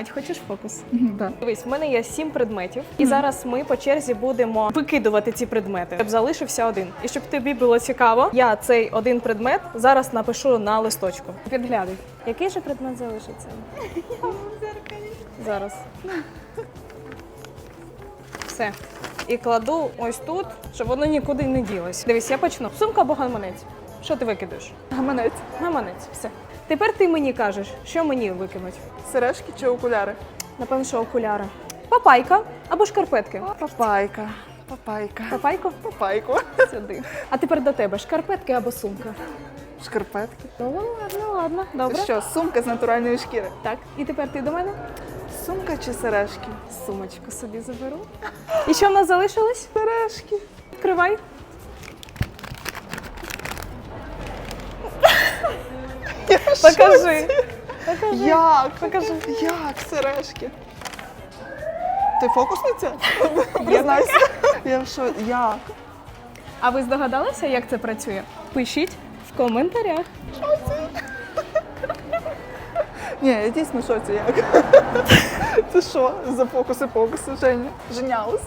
Ать, хочеш фокус? Да. Дивись, в мене є сім предметів, і зараз ми по черзі будемо викидувати ці предмети. Щоб залишився один. І щоб тобі було цікаво, я цей один предмет зараз напишу на листочку. Підглядай. Який же предмет залишиться? Зараз. Все. І кладу ось тут, щоб воно нікуди не ділось. Дивись, я почну. Сумка або гаманець. Що ти викидаєш? Гаманець. Гаманець. Все. Тепер ти мені кажеш, що мені викинуть. Сережки чи окуляри? Напевно, що окуляри. Папайка або шкарпетки. Папайка. Папайка. Папайко Папайку. сюди. А тепер до тебе шкарпетки або сумка. Шкарпетки. Ну, ладно, ладно. Добре. Що, сумка з натуральної шкіри? Так, і тепер ти до мене Сумка чи сережки? сумочку собі заберу. І що в нас залишилось? Сережки. Відкривай. Я в Покажи. Покажи. Як? Покажи. Як сережки? Ти фокусниця? Признайся. Я в шоці. Як? А ви здогадалися, як це працює? Пишіть в коментарях. Ні, я дійсно в шоці як. Це що за фокуси-покуси, Женя? Женялась?